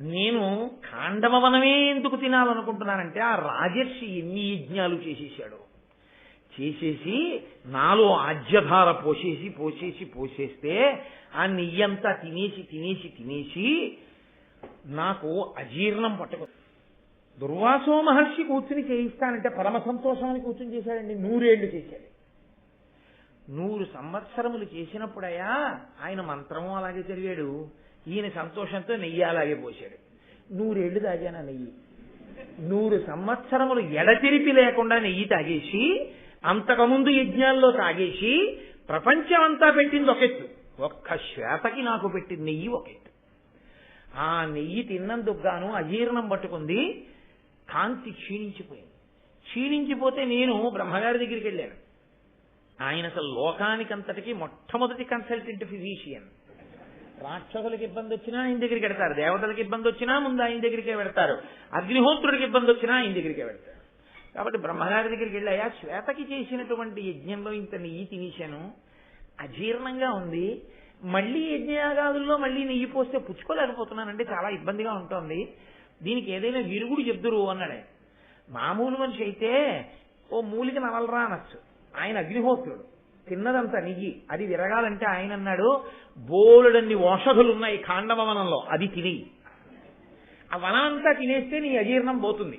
నేను కాండమవనమే ఎందుకు తినాలనుకుంటున్నానంటే ఆ రాజర్షి ఎన్ని యజ్ఞాలు చేసేసాడు చేసేసి నాలో ఆజ్యధార పోసేసి పోసేసి పోసేస్తే ఆ నెయ్యంతా తినేసి తినేసి తినేసి నాకు అజీర్ణం పట్టుకు దుర్వాసో మహర్షి కూర్చుని చేయిస్తానంటే పరమ సంతోషం కూర్చుని చేశాడండి. నూరేళ్ళు చేశాడు. నూరు సంవత్సరములు చేసినప్పుడయ్యా ఆయన మంత్రము అలాగే చదివాడు ఈయన సంతోషంతో నెయ్యి అలాగే పోశాడు. నూరేళ్ళు తాగాను నెయ్యి? నూరు సంవత్సరములు ఎడతెరిపి లేకుండా నెయ్యి తాగేసి అంతకుముందు యజ్ఞాల్లో తాగేసి ప్రపంచం అంతా పెట్టింది ఒకెత్తు ఒక్క శ్వేతకి నాకు పెట్టిన నెయ్యి ఒకెత్తు ఆ నెయ్యి తిన్నందుకు గాను అజీర్ణం పట్టుకుంది కాంతి క్షీణించిపోయింది. క్షీణించిపోతే నేను బ్రహ్మగారి దగ్గరికి వెళ్ళాను. ఆయన అసలు లోకానికంతటికి మొట్టమొదటి కన్సల్టెంట్ ఫిజీషియన్. రాక్షసులకు ఇబ్బంది వచ్చినా ఆయన దగ్గరికి వెడతారు. దేవతలకు ఇబ్బంది వచ్చినా ముందు ఆయన దగ్గరికే పెడతారు అగ్నిహోత్రుడికి ఇబ్బంది వచ్చినా ఆయన దగ్గరికే పెడతారు కాబట్టి బ్రహ్మగారి దగ్గరికి వెళ్ళాయా శ్వేతకి చేసినటువంటి యజ్ఞంలో ఇంత నెయ్యి తినేశాను అజీర్ణంగా ఉంది. మళ్ళీ యజ్ఞయాగాదుల్లో మళ్ళీ నెయ్యి పోస్తే పుచ్చుకోలేకపోతున్నానంటే చాలా ఇబ్బందిగా ఉంటుంది. దీనికి ఏదైనా విరుగుడు చెప్దురు అన్నాడే. మామూలు మనిషి అయితే ఓ మూలిక నవలరా అనొచ్చు ఆయన అగ్నిహోత్రుడు. తిన్నదంతా నెయ్యి. అది విరగాలంటే ఆయన అన్నాడు బోలెడన్ని ఔషధులు ఉన్నాయి ఖాండవ వనంలో. అది తిని ఆ వనం అంతా తినేస్తే నీ అజీర్ణం పోతుంది.